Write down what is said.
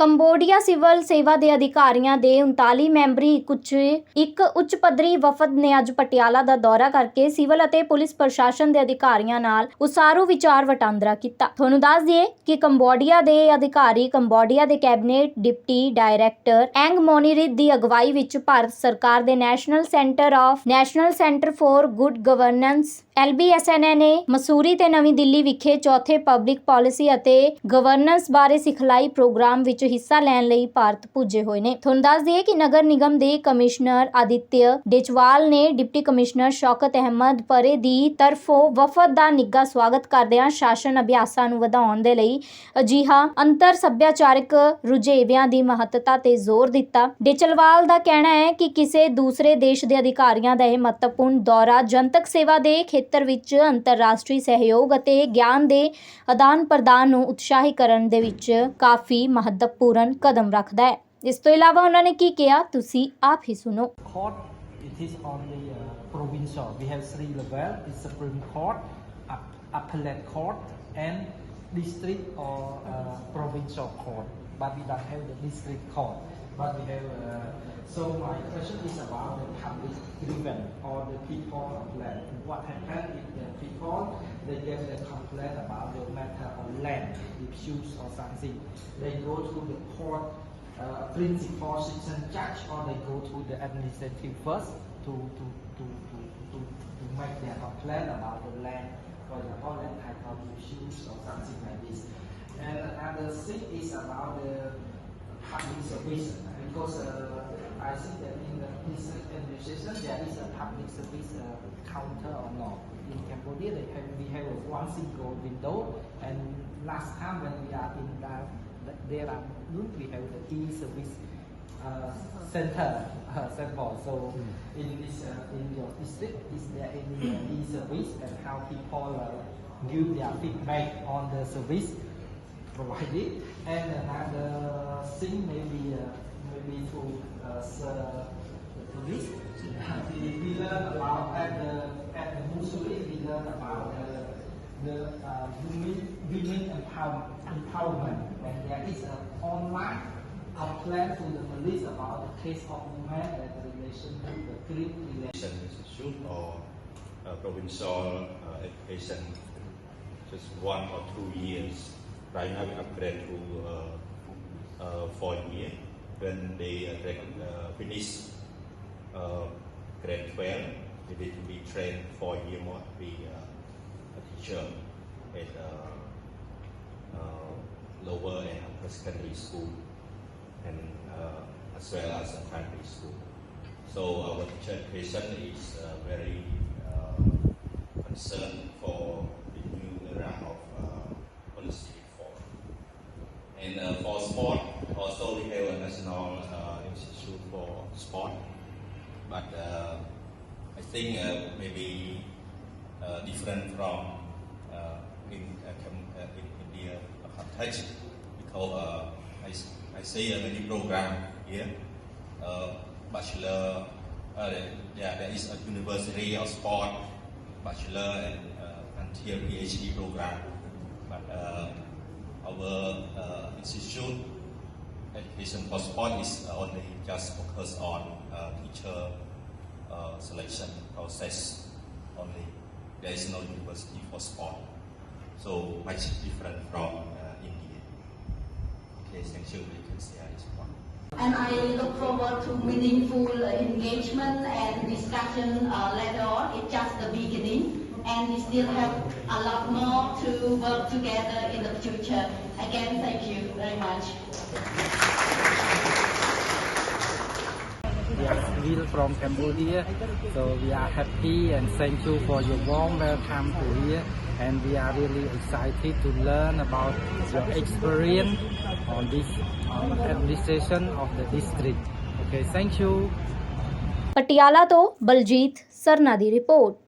Cambodia civil ਸੇਵਾ ਦੇ ਅਧਿਕਾਰੀਆਂ ਦੇ 39 ਮੈਂਬਰੀ ਇੱਕ ਇੱਕ ਉੱਚ ਪੱਧਰੀ ਵਫਦ ਨੇ ਅੱਜ ਪਟਿਆਲਾ ਦਾ ਦੌਰਾ ਕਰਕੇ ਸਿਵਲ ਅਤੇ ਪੁਲਿਸ ਪ੍ਰਸ਼ਾਸਨ ਦੇ ਅਧਿਕਾਰੀਆਂ ਨਾਲ ਉਸਾਰੂ ਵਿਚਾਰ ਵਟਾਂਦਰਾ ਕੀਤਾ। ਤੁਹਾਨੂੰ ਦੱਸ ਦਈਏ ਕਿ ਕੰਬੋਡੀਆ ਦੇ ਅਧਿਕਾਰੀ ਕੰਬੋਡੀਆ ਦੇ cabinet deputy director Ang Monirith ਦੀ ਅਗਵਾਈ ਵਿੱਚ ਭਾਰਤ ਸਰਕਾਰ ਦੇ national centre of national centre for good governance LBSNAA ਨੇ ਮਸੂਰੀ ਤੇ ਨਵੀਂ ਦਿੱਲੀ ਵਿਖੇ ਚੌਥੇ ਪਬਲਿਕ ਪਾਲਿਸੀ ਅਤੇ ਗਵਰਨੈਂਸ ਬਾਰੇ ਸਿਖਲਾਈ ਪ੍ਰੋਗਰਾਮ ਵਿੱਚ ਹਿੱਸਾ ਲੈਣ ਲਈ ਭਾਰਤ ਪੁੱਜੇ ਹੋਏ ਨੇ। ਤੁਹਾਨੂੰ ਦੱਸ ਦਈਏ ਕਿ ਨਗਰ ਨਿਗਮ ਦੇ ਕਮਿਸ਼ਨਰ ਆਦਿਤਯ ਡੇਚਵਾਲ ਨੇ ਡਿਪਟੀ ਕਮਿਸ਼ਨਰ ਸ਼ੌਕਤ ਅਹਿਮਦ ਪਰੇ ਦੀ ਤਰਫੋਂ ਵਫਦ ਦਾ ਨਿੱਘਾ ਸਵਾਗਤ ਕਰਦਿਆਂ ਸ਼ਾਸਨ ਅਭਿਆਸਾਂ ਨੂੰ ਵਧਾਉਣ ਦੇ ਲਈ ਅਜਿਹਾ ਅੰਤਰ ਸੱਭਿਆਚਾਰਕ ਰੁਝੇਵਿਆਂ ਦੀ ਮਹੱਤਤਾ ਤੇ ਜ਼ੋਰ ਦਿੱਤਾ। ਡੇਚਲਵਾਲ ਦਾ ਕਹਿਣਾ ਹੈ ਕਿ ਕਿਸੇ ਦੂਸਰੇ ਦੇਸ਼ ਦੇ ਅਧਿਕਾਰੀਆਂ ਦਾ ਇਹ ਮਹੱਤਵਪੂਰਨ ਦੌਰਾ ਜਨਤਕ ਸੇਵਾ ਦੇ ਖੇਤਰ ਵਿੱਚ ਅੰਤਰਰਾਸ਼ਟਰੀ ਸਹਿਯੋਗ ਅਤੇ ਗਿਆਨ ਦੇ ਆਦਾਨ ਪ੍ਰਦਾਨ ਨੂੰ ਉਤਸ਼ਾਹਿਤ ਕਰਨ ਦੇ ਵਿੱਚ ਕਾਫੀ ਮਹੱਤਵਪੂਰਨ ਕਦਮ ਰੱਖਦਾ ਹੈ ਇਸ ਤੋਂ ਇਲਾਵਾ ਉਹਨਾਂ ਨੇ ਕੀ ਕਿਹਾ ਤੁਸੀਂ ਆਪ ਹੀ ਸੁਣੋ court it is on the uh, provincial we have three level the supreme court up, appellate court and district or uh, provincial court but we don't have the district court but we have uh, so my question is about the public grievance or the people complaint what happened if the people they get a complaint about the matter of land issues or something they go to the court uh, principal citizen judge or they go to the administrative first to to to to, to, to make their complaint about the land, for example, land title issues or something like this. And another thing is about the public service because uh, I think that in the district administration there is a public service uh, counter or not. In Cambodia, they have, we have one single window, and last time when we are in the there are we have the e-service uh, center uh, sample. So in this uh, in your district, is there any uh, e-service and how people uh, give their feedback on the service provided? And another thing maybe uh, maybe to uh, the police. we, we learn about at the at the Musuli we learn about the the uh, women, women empower, empowerment and there is an online complaint to the police about the case of women and the relation to the Greek relation. institute or uh, provincial uh, education just one or two years. Right now we upgrade to uh, uh, four years. When they uh, uh, finish uh, grade 12, they need to be trained for a year more to be uh, a teacher at uh, lower and upper secondary school and as well as a primary school. So our teacher education is very concerned for the new era of policy reform. And uh, for sport, also we have a national uh, institute for sport, but uh, I think uh, maybe uh, different from uh, in, uh, uh, in India context because I, I see many program here. Bachelor, yeah, there is a university of sport, bachelor and until PhD program. But our institute, education for is only just focused on uh, teacher uh, selection process only. There is no university for. So much different from uh, India. Okay, thank you. You can see this one. And I look forward to meaningful engagement and discussion uh, later on. It's just the beginning, and we still have a lot more to work together in the future. Again, thank you very much. We are from Cambodia, so we are happy and thank you for your warm welcome to here. And we are really excited to learn about your experience on this administration of the district. Okay, thank you. Patiala To Baljeet Sarna the